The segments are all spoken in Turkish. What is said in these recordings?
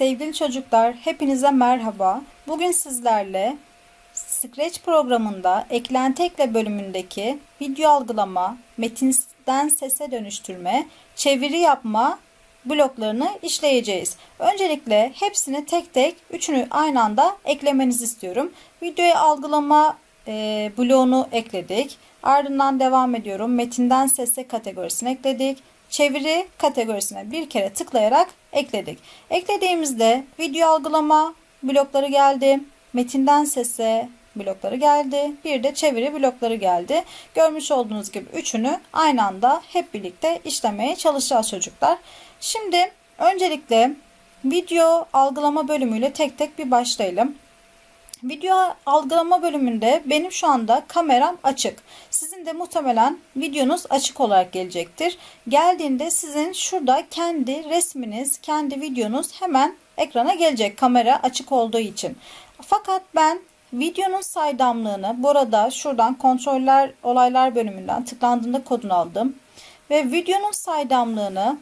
Sevgili çocuklar, hepinize merhaba. Bugün sizlerle Scratch programında eklenti ekle bölümündeki video algılama, metinden sese dönüştürme, çeviri yapma bloklarını işleyeceğiz. Öncelikle hepsini tek tek üçünü aynı anda eklemenizi istiyorum. Videoya algılama e, bloğunu ekledik. Ardından devam ediyorum. Metinden sese kategorisini ekledik. Çeviri kategorisine bir kere tıklayarak ekledik. Eklediğimizde video algılama blokları geldi. Metinden sese blokları geldi. Bir de çeviri blokları geldi. Görmüş olduğunuz gibi üçünü aynı anda hep birlikte işlemeye çalışacağız çocuklar. Şimdi öncelikle video algılama bölümüyle tek tek bir başlayalım. Video algılama bölümünde benim şu anda kameram açık. Sizin de muhtemelen videonuz açık olarak gelecektir. Geldiğinde sizin şurada kendi resminiz, kendi videonuz hemen ekrana gelecek kamera açık olduğu için. Fakat ben videonun saydamlığını burada şuradan kontroller olaylar bölümünden tıklandığında kodunu aldım. Ve videonun saydamlığını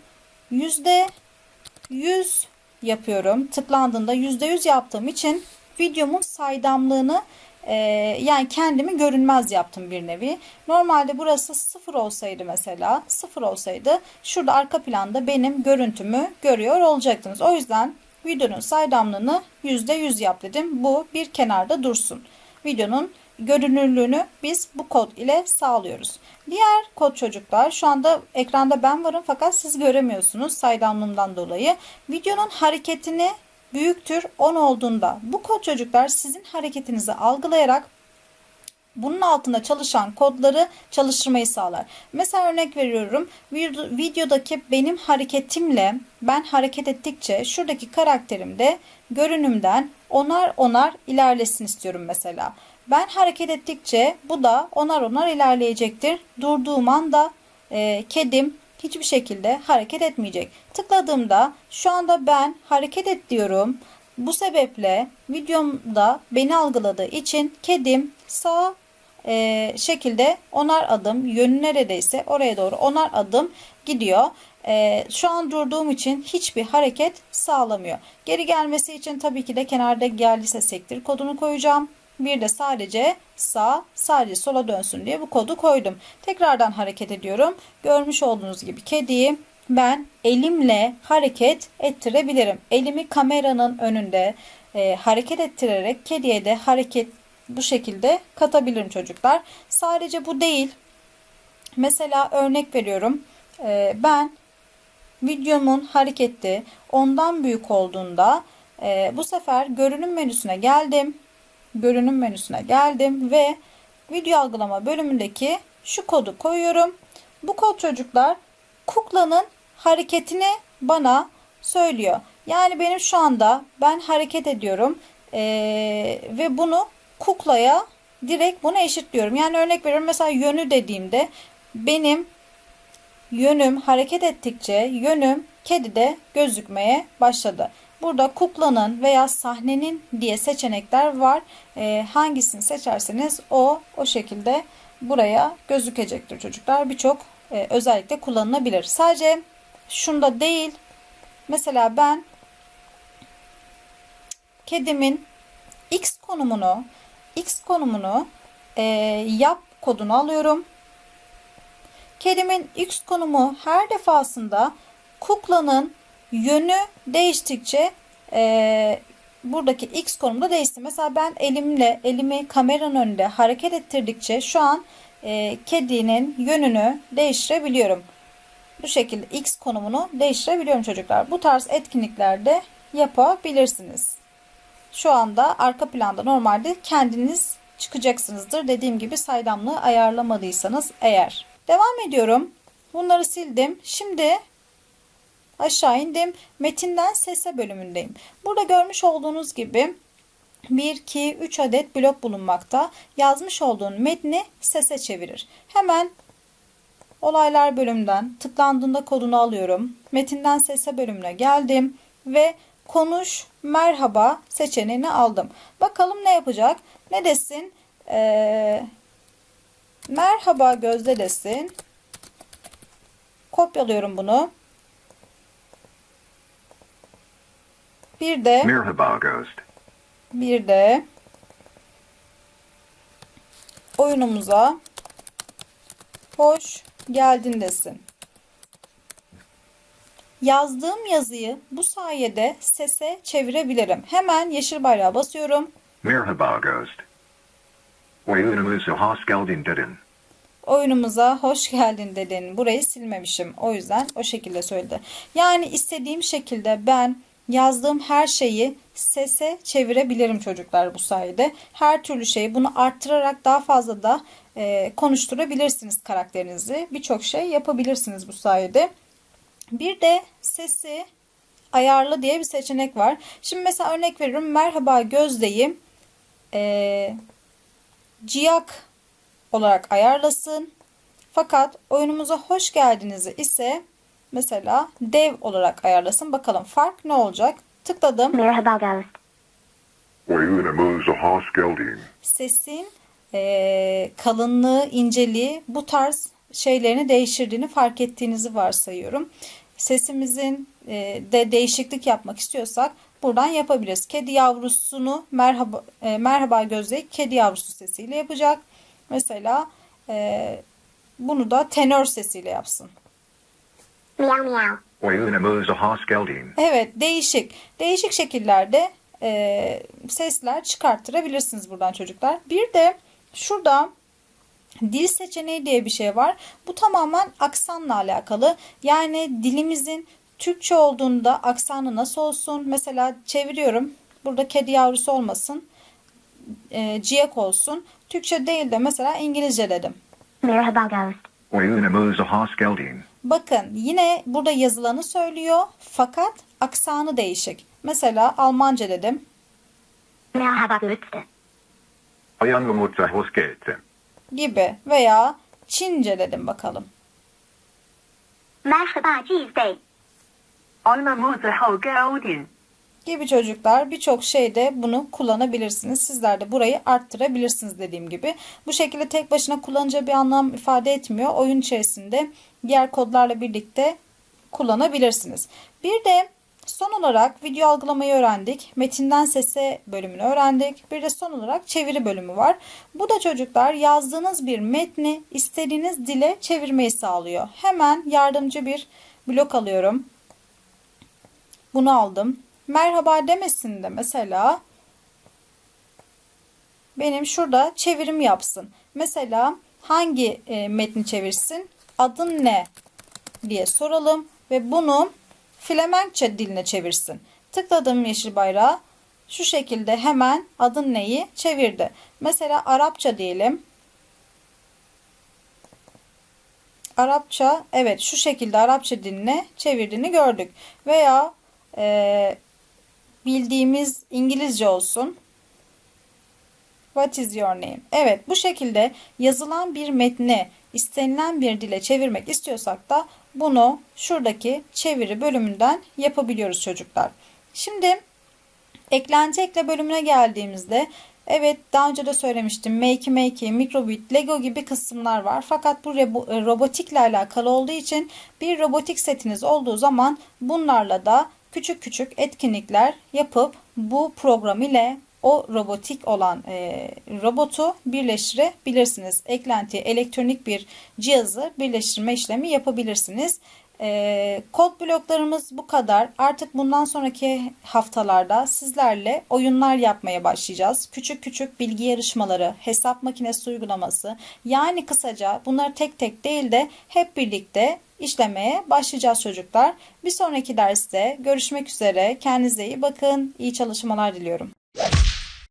%100 yapıyorum. Tıklandığında %100 yaptığım için videomun saydamlığını e, yani kendimi görünmez yaptım bir nevi. Normalde burası sıfır olsaydı mesela sıfır olsaydı şurada arka planda benim görüntümü görüyor olacaktınız. O yüzden videonun saydamlığını %100 yap dedim. Bu bir kenarda dursun. Videonun görünürlüğünü biz bu kod ile sağlıyoruz. Diğer kod çocuklar şu anda ekranda ben varım fakat siz göremiyorsunuz saydamlığımdan dolayı. Videonun hareketini büyüktür 10 olduğunda bu kod çocuklar sizin hareketinizi algılayarak bunun altında çalışan kodları çalıştırmayı sağlar. Mesela örnek veriyorum. Videodaki benim hareketimle ben hareket ettikçe şuradaki karakterim de görünümden onar onar ilerlesin istiyorum mesela. Ben hareket ettikçe bu da onar onar ilerleyecektir. Durduğum anda e, kedim hiçbir şekilde hareket etmeyecek. Tıkladığımda şu anda ben hareket et diyorum. Bu sebeple videomda beni algıladığı için kedim sağ e, şekilde onar adım yönü neredeyse oraya doğru onar adım gidiyor. E, şu an durduğum için hiçbir hareket sağlamıyor. Geri gelmesi için tabii ki de kenarda geldiyse sektir kodunu koyacağım. Bir de sadece sağ, sadece sola dönsün diye bu kodu koydum. Tekrardan hareket ediyorum. Görmüş olduğunuz gibi kediyi ben elimle hareket ettirebilirim. Elimi kameranın önünde e, hareket ettirerek kediye de hareket bu şekilde katabilirim çocuklar. Sadece bu değil. Mesela örnek veriyorum. E, ben videomun hareketi ondan büyük olduğunda e, bu sefer görünüm menüsüne geldim görünüm menüsüne geldim ve video algılama bölümündeki şu kodu koyuyorum. Bu kod çocuklar kuklanın hareketini bana söylüyor. Yani benim şu anda ben hareket ediyorum ee, ve bunu kuklaya direkt bunu eşitliyorum. Yani örnek veriyorum mesela yönü dediğimde benim yönüm hareket ettikçe yönüm kedide gözükmeye başladı. Burada kuklanın veya sahnenin diye seçenekler var. E, hangisini seçerseniz o o şekilde buraya gözükecektir çocuklar. Birçok e, özellikle kullanılabilir. Sadece şunda değil. Mesela ben kedimin x konumunu x konumunu e, yap kodunu alıyorum. Kedimin x konumu her defasında kuklanın yönü değiştikçe e, buradaki x konumda değişti. Mesela ben elimle elimi kameranın önünde hareket ettirdikçe şu an e, kedinin yönünü değiştirebiliyorum. Bu şekilde x konumunu değiştirebiliyorum çocuklar. Bu tarz etkinliklerde yapabilirsiniz. Şu anda arka planda normalde kendiniz çıkacaksınızdır. Dediğim gibi saydamlığı ayarlamadıysanız eğer. Devam ediyorum. Bunları sildim. Şimdi aşağı indim. Metinden sese bölümündeyim. Burada görmüş olduğunuz gibi 1, 2, 3 adet blok bulunmakta. Yazmış olduğun metni sese çevirir. Hemen olaylar bölümünden tıklandığında kodunu alıyorum. Metinden sese bölümüne geldim ve konuş merhaba seçeneğini aldım. Bakalım ne yapacak? Ne desin? Ee, merhaba Gözde desin. Kopyalıyorum bunu. Bir de Merhaba Ghost. bir de oyunumuza hoş geldin desin. Yazdığım yazıyı bu sayede sese çevirebilirim. Hemen yeşil bayrağa basıyorum. Merhaba Ghost. Oyunumuza hoş geldin dedin. Oyunumuza hoş geldin dedin. Burayı silmemişim. O yüzden o şekilde söyledi. Yani istediğim şekilde ben yazdığım her şeyi sese çevirebilirim çocuklar bu sayede. Her türlü şeyi bunu arttırarak daha fazla da e, konuşturabilirsiniz karakterinizi. Birçok şey yapabilirsiniz bu sayede. Bir de sesi ayarlı diye bir seçenek var. Şimdi mesela örnek veriyorum. Merhaba Gözde'yi e, ciyak olarak ayarlasın. Fakat oyunumuza hoş geldinizi ise mesela dev olarak ayarlasın. Bakalım fark ne olacak? Tıkladım. Merhaba hoş geldin. Sesin eee, kalınlığı, inceliği bu tarz şeylerini değiştirdiğini fark ettiğinizi varsayıyorum. Sesimizin eee, de değişiklik yapmak istiyorsak buradan yapabiliriz. Kedi yavrusunu merhaba eee, merhaba gözleyip kedi yavrusu sesiyle yapacak. Mesela eee, bunu da tenör sesiyle yapsın. Oyunumuza hoş geldin. Evet değişik. Değişik şekillerde e, sesler çıkarttırabilirsiniz buradan çocuklar. Bir de şurada dil seçeneği diye bir şey var. Bu tamamen aksanla alakalı. Yani dilimizin Türkçe olduğunda aksanı nasıl olsun? Mesela çeviriyorum. Burada kedi yavrusu olmasın. E, ciyak olsun. Türkçe değil de mesela İngilizce dedim. Merhaba Ghost. Oyunumuza hoş geldin. Bakın yine burada yazılanı söylüyor fakat aksanı değişik. Mesela Almanca dedim. Merhaba Ghost. Oyunumuza hoş geldin. gibi veya Çince dedim bakalım. Merhaba hoş geldin. Gibi çocuklar birçok şeyde bunu kullanabilirsiniz. Sizler de burayı arttırabilirsiniz dediğim gibi. Bu şekilde tek başına kullanınca bir anlam ifade etmiyor. Oyun içerisinde diğer kodlarla birlikte kullanabilirsiniz. Bir de son olarak video algılamayı öğrendik. Metinden sese bölümünü öğrendik. Bir de son olarak çeviri bölümü var. Bu da çocuklar yazdığınız bir metni istediğiniz dile çevirmeyi sağlıyor. Hemen yardımcı bir blok alıyorum. Bunu aldım. Merhaba demesin de mesela benim şurada çevirim yapsın. Mesela hangi e, metni çevirsin? Adın ne? diye soralım ve bunu Flemenkçe diline çevirsin. Tıkladım yeşil bayrağı. Şu şekilde hemen adın neyi çevirdi. Mesela Arapça diyelim. Arapça evet şu şekilde Arapça diline çevirdiğini gördük. Veya e, bildiğimiz İngilizce olsun. What is your name? Evet bu şekilde yazılan bir metni istenilen bir dile çevirmek istiyorsak da bunu şuradaki çeviri bölümünden yapabiliyoruz çocuklar. Şimdi eklenti ekle bölümüne geldiğimizde evet daha önce de söylemiştim Make Make, Microbit, Lego gibi kısımlar var. Fakat bu rebo- robotikle alakalı olduğu için bir robotik setiniz olduğu zaman bunlarla da küçük küçük etkinlikler yapıp bu program ile o robotik olan e, robotu birleştirebilirsiniz. Eklenti elektronik bir cihazı birleştirme işlemi yapabilirsiniz. E, kod bloklarımız bu kadar. Artık bundan sonraki haftalarda sizlerle oyunlar yapmaya başlayacağız. Küçük küçük bilgi yarışmaları, hesap makinesi uygulaması yani kısaca bunları tek tek değil de hep birlikte işlemeye başlayacağız çocuklar. Bir sonraki derste görüşmek üzere. Kendinize iyi bakın. İyi çalışmalar diliyorum.